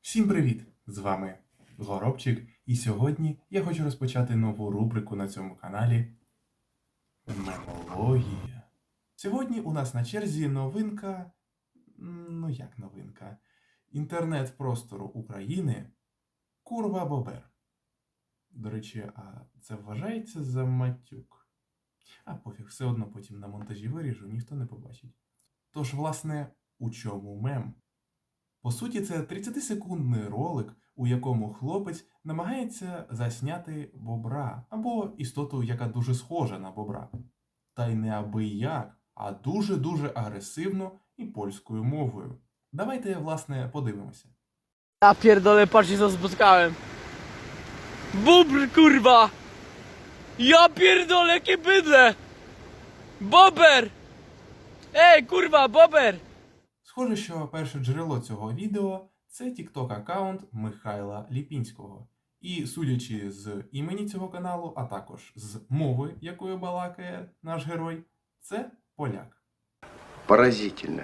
Всім привіт! З вами Горобчик, і сьогодні я хочу розпочати нову рубрику на цьому каналі Мемологія. Сьогодні у нас на черзі новинка. Ну як новинка? Інтернет-простору України Курва Бобер. До речі, а це вважається за матюк? А пофіг, все одно потім на монтажі виріжу, ніхто не побачить. Тож, власне, у чому мем? По суті, це 30-секундний ролик, у якому хлопець намагається засняти бобра або істоту, яка дуже схожа на бобра. Та й не аби як, а дуже-дуже агресивно і польською мовою. Давайте, власне, подивимося. Ja pierdolę, patrzcie co spotkałem. Bubr, kurwa! Ja pierdolę, jakie bydle! Bober! Ej, kurwa! Схоже, що перше джерело цього відео це TikTok аккаунт Михайла Ліпінського. І судячи з імені цього каналу, а також з мови, якою балакає наш герой, це поляк. Поразительно.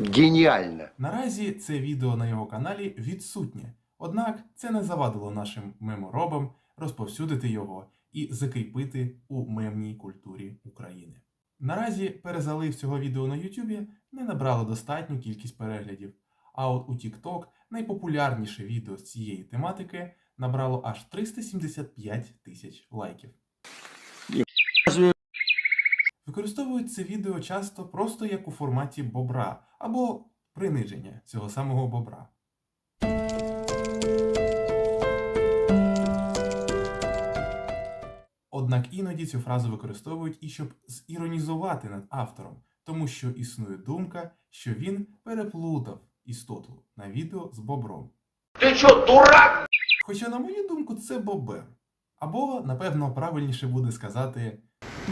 Гениально. Наразі це відео на його каналі відсутнє, однак це не завадило нашим меморобам розповсюдити його і закріпити у мемній культурі України. Наразі перезалив цього відео на YouTube не набрало достатню кількість переглядів, а от у TikTok найпопулярніше відео з цієї тематики набрало аж 375 тисяч лайків. Використовують це відео часто просто як у форматі бобра або приниження цього самого бобра. Однак іноді цю фразу використовують і щоб зіронізувати над автором, тому що існує думка, що він переплутав істоту на відео з бобром. Ты что, дурак? Хоча, на мою думку, це бобер. Або, напевно, правильніше буде сказати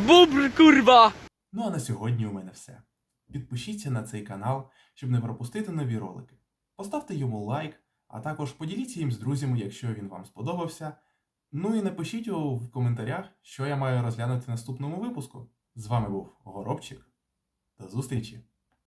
Bubr, kurwa! Ну а на сьогодні у мене все. Підпишіться на цей канал, щоб не пропустити нові ролики. Поставте йому лайк, а також поділіться їм з друзями, якщо він вам сподобався. Ну і напишіть в коментарях, що я маю розглянути в наступному випуску. З вами був Горобчик. До зустрічі!